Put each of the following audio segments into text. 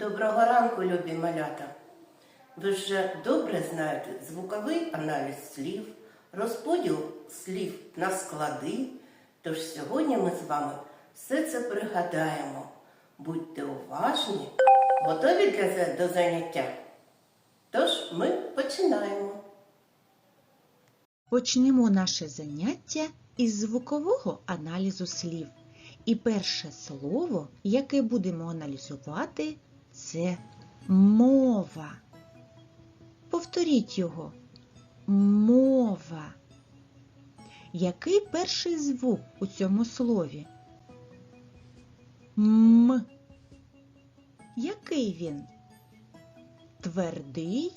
Доброго ранку, любі малята! Ви вже добре знаєте звуковий аналіз слів, розподіл слів на склади. Тож сьогодні ми з вами все це пригадаємо. Будьте уважні, готові для, за- до заняття. Тож ми починаємо. Почнемо наше заняття із звукового аналізу слів. І перше слово, яке будемо аналізувати, це мова. Повторіть його. Мова. Який перший звук у цьому слові? М. Який він? Твердий,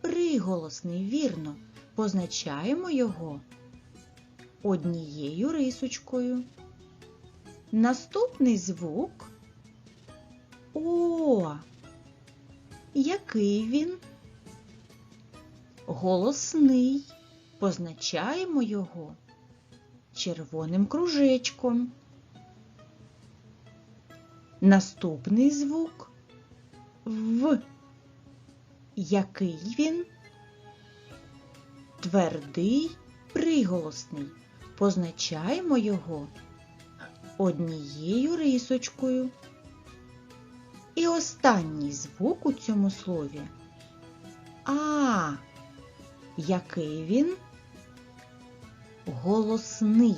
приголосний, вірно. Позначаємо його однією рисочкою. Наступний звук О. Який він? Голосний. Позначаємо його червоним кружечком. Наступний звук В. Який він? Твердий приголосний. Позначаємо його однією рисочкою. І останній звук у цьому слові А. Який він? Голосний.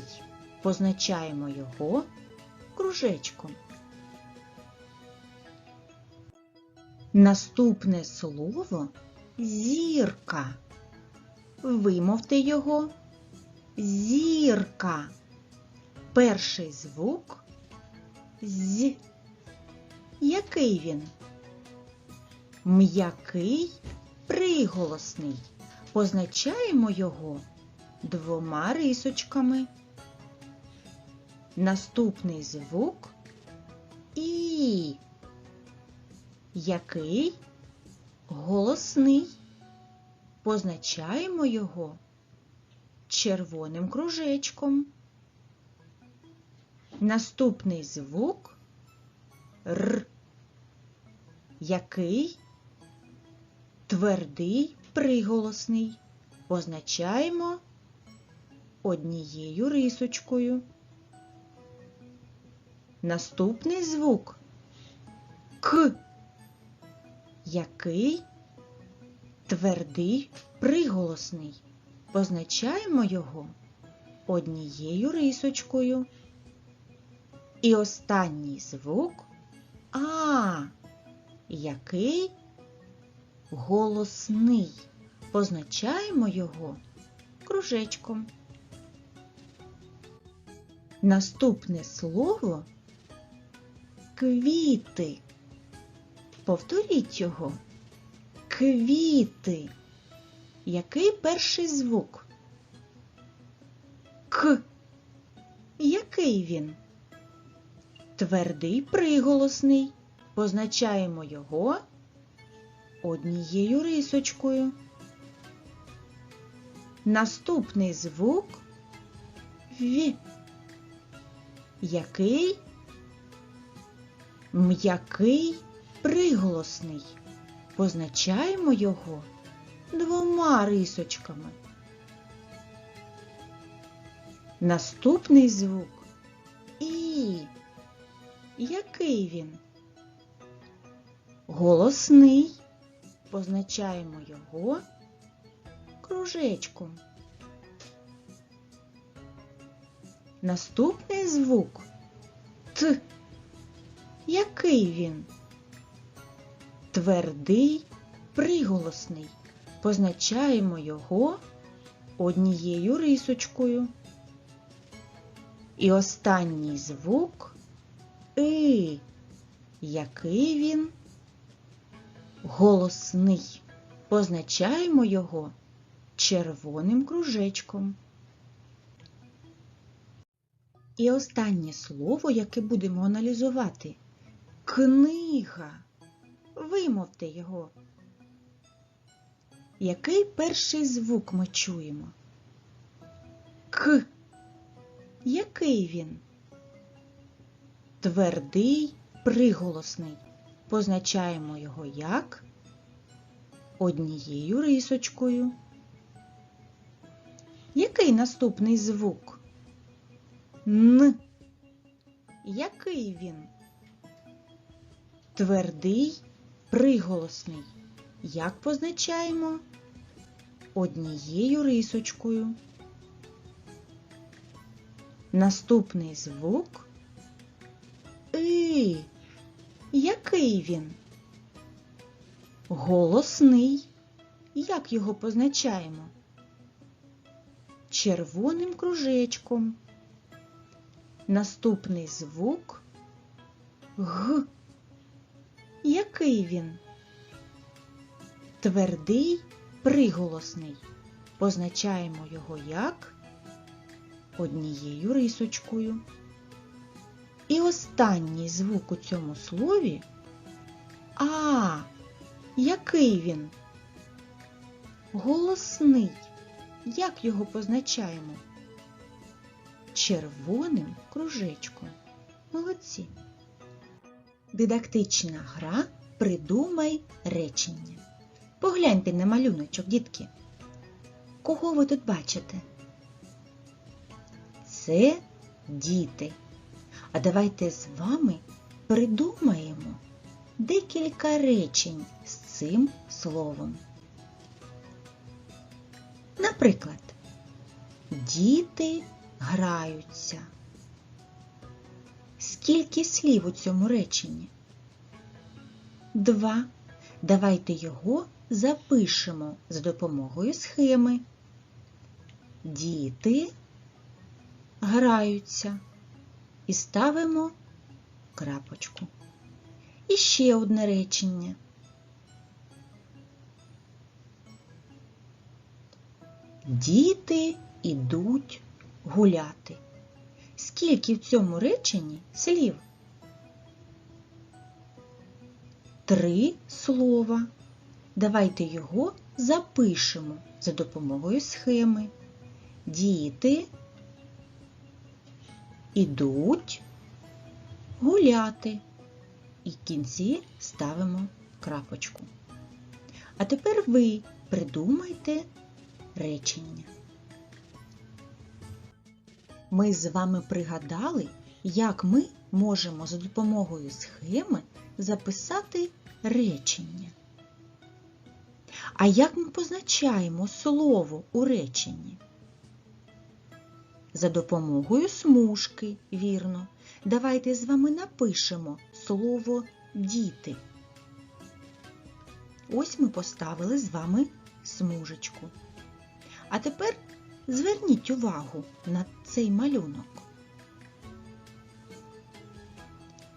Позначаємо його кружечком. Наступне слово зірка. Вимовте його. Зірка. Перший звук з. Який він? М'який приголосний. Позначаємо його двома рисочками. Наступний звук І. Який голосний. Позначаємо його червоним кружечком. Наступний звук Р. Який твердий приголосний. Позначаємо однією рисочкою. Наступний звук К. Який твердий приголосний. Позначаємо його однією рисочкою. І останній звук А, який голосний. Позначаємо його кружечком. Наступне слово квіти. Повторіть його. Квіти. Який перший звук? К. Який він? Твердий приголосний. Позначаємо його однією рисочкою. Наступний звук В. Який? М'який приголосний. Позначаємо його двома рисочками. Наступний звук І. Який він? Голосний. Позначаємо його кружечком. Наступний звук Т. Який він? Твердий, приголосний. Позначаємо його однією рисочкою. І останній звук И. Який він? Голосний. Позначаємо його червоним кружечком. І останнє слово, яке будемо аналізувати книга. Вимовте його. Який перший звук ми чуємо? К. Який він? Твердий, приголосний. Позначаємо його як однією рисочкою. Який наступний звук? Н. Який він? Твердий, приголосний. Як позначаємо? Однією рисочкою. Наступний звук И. Який він? Голосний. Як його позначаємо? Червоним кружечком. Наступний звук Г. Який він? Твердий, приголосний. Позначаємо його як однією рисочкою. І останній звук у цьому слові А. Який він? Голосний. Як його позначаємо? Червоним кружечком. Молодці. Дидактична гра Придумай речення. Погляньте на малюночок, дітки. Кого ви тут бачите? Це діти. А давайте з вами придумаємо декілька речень з цим словом. Наприклад, діти граються. Скільки слів у цьому реченні? Два. Давайте його запишемо за допомогою схеми. Діти граються і ставимо крапочку. І ще одне речення. Діти ідуть гуляти. Скільки в цьому реченні слів? Три слова. Давайте його запишемо за допомогою схеми. Діти ідуть гуляти. І в кінці ставимо крапочку. А тепер ви придумайте речення. Ми з вами пригадали, як ми можемо за допомогою схеми записати речення. А як ми позначаємо слово у реченні? За допомогою смужки, вірно. Давайте з вами напишемо слово діти. Ось ми поставили з вами смужечку. А тепер зверніть увагу на цей малюнок.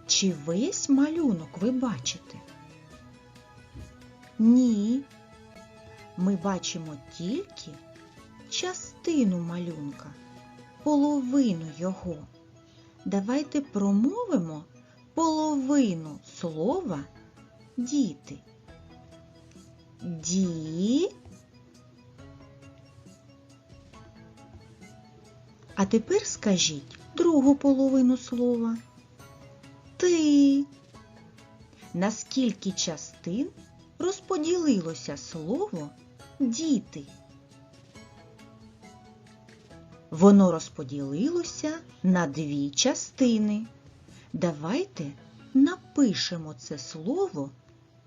Чи весь малюнок ви бачите? Ні. Ми бачимо тільки частину малюнка, половину його. Давайте промовимо половину слова діти. Ді. А тепер скажіть другу половину слова. Ти. На скільки частин розподілилося слово діти? Воно розподілилося на дві частини. Давайте напишемо це слово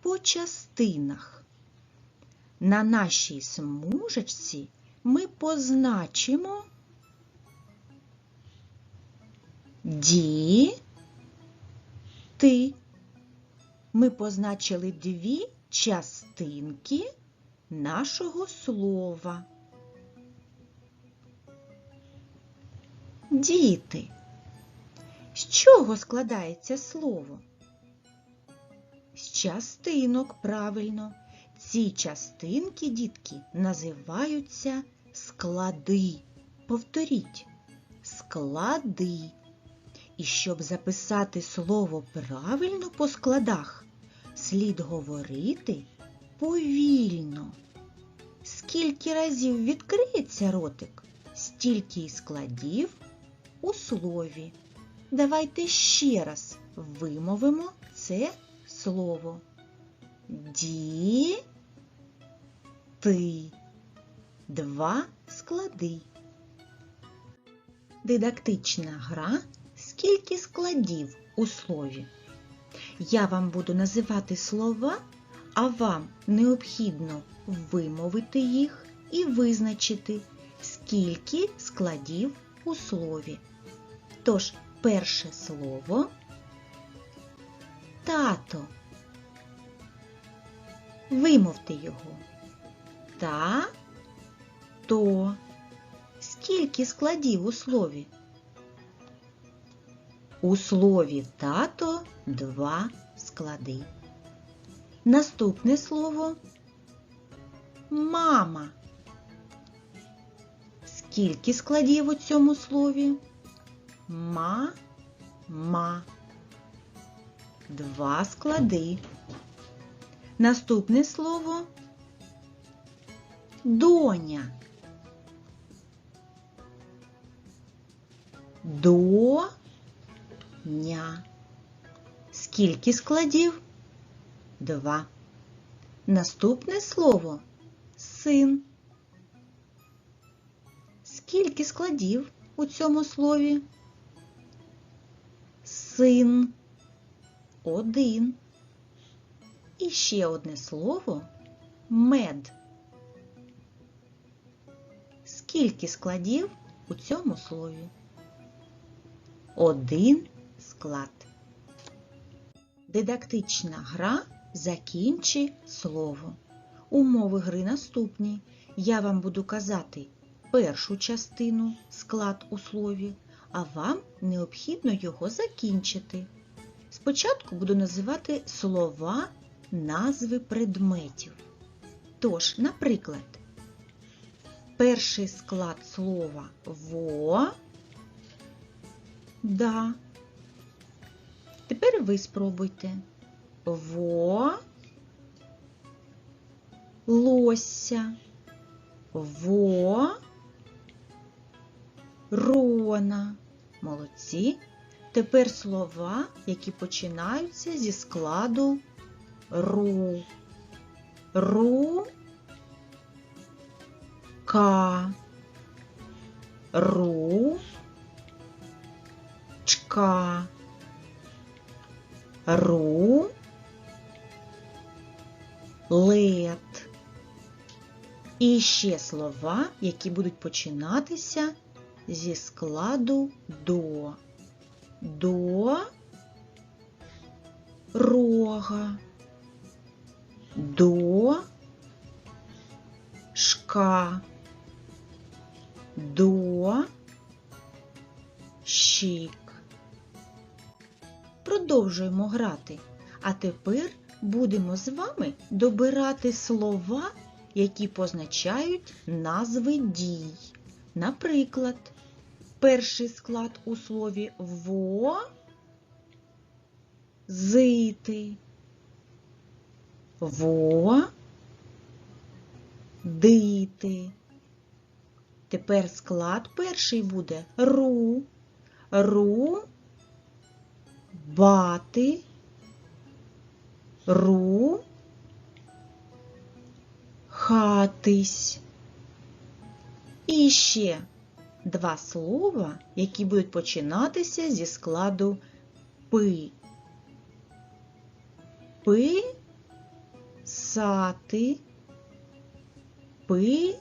по частинах. На нашій смужечці ми позначимо ді ти. Ми позначили дві частинки нашого слова. Діти. З чого складається слово? З частинок, правильно. Ці частинки, дітки, називаються склади. Повторіть. Склади. І щоб записати слово правильно по складах, слід говорити повільно. Скільки разів відкриється ротик, стільки й складів у слові. Давайте ще раз вимовимо це слово. Ді. Ти. Два склади. Дидактична гра. Скільки складів у слові? Я вам буду називати слова, а вам необхідно вимовити їх і визначити, скільки складів у слові. Тож, перше слово тато. Вимовте його. Та то. Скільки складів у слові? У слові тато два склади. Наступне слово мама. Скільки складів у цьому слові? Ма, ма. Два склади. Наступне слово доня. Доня. Скільки складів? Два. Наступне слово син. Скільки складів у цьому слові? Син. Один. І ще одне слово мед. Скільки складів у цьому слові? Один склад. Дидактична гра закінчи слово. Умови гри наступні. Я вам буду казати першу частину склад у слові, а вам необхідно його закінчити. Спочатку буду називати слова, назви предметів. Тож, наприклад, перший склад слова во. Да. Тепер ви спробуйте. Во. Лося. Во. Рона. Молодці. Тепер слова, які починаються зі складу ру. Ру. Ка. Ру. Чка. Ру. Лет. І ще слова, які будуть починатися зі складу до. До рога. До шка. До щік. Продовжуємо грати. А тепер будемо з вами добирати слова, які позначають назви дій. Наприклад, перший склад у слові во зити. Во дити. Тепер склад перший буде ру. Ру бати. Ру хатись. І ще два слова, які будуть починатися зі складу пи. Пи сати. Пи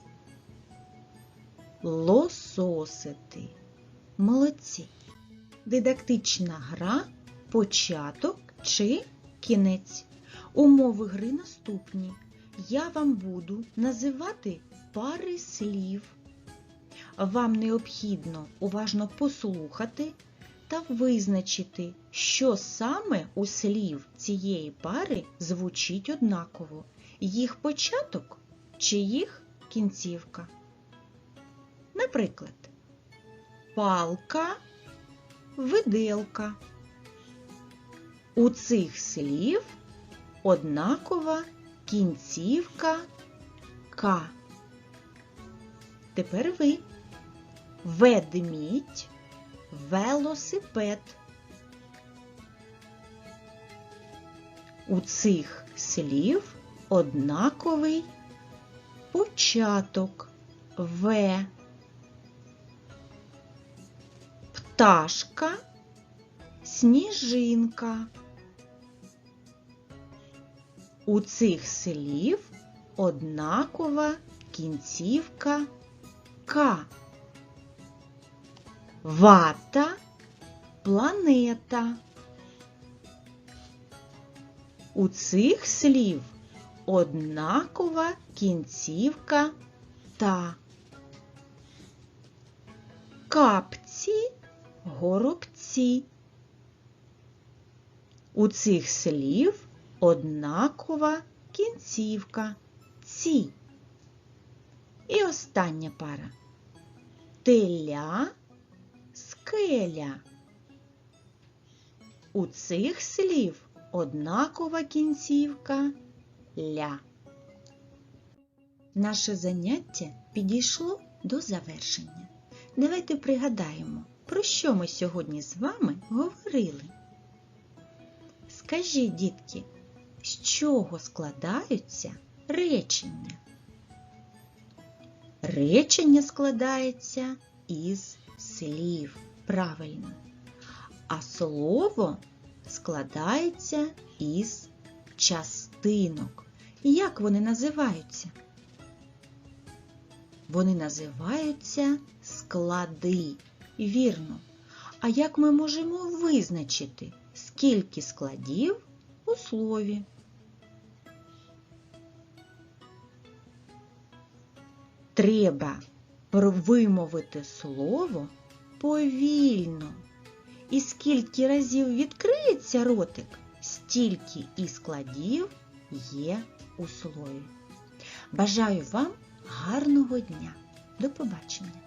лососити. Молодці. Дидактична гра початок чи кінець. Умови гри наступні. Я вам буду називати пари слів. Вам необхідно уважно послухати та визначити, що саме у слів цієї пари звучить однаково. Їх початок чи їх кінцівка. Наприклад, палка, виделка. У цих слів однакова кінцівка К. Тепер ви. Ведмідь, велосипед. У цих слів однаковий початок В. Пташка, сніжинка. У цих слів однакова кінцівка К. Вата, планета. У цих слів однакова кінцівка та. Капці, горобці. У цих слів однакова кінцівка ці. І остання пара. Теля, скеля. У цих слів однакова кінцівка ля. Наше заняття підійшло до завершення. Давайте пригадаємо, про що ми сьогодні з вами говорили. Скажіть, дітки, з чого складаються речення? Речення складається із слів, правильно. А слово складається із частинок. Як вони називаються? Вони називаються склади. Вірно. А як ми можемо визначити, скільки складів у слові? Треба вимовити слово повільно. І скільки разів відкриється ротик, стільки і складів є у слові. Бажаю вам гарного дня. До побачення!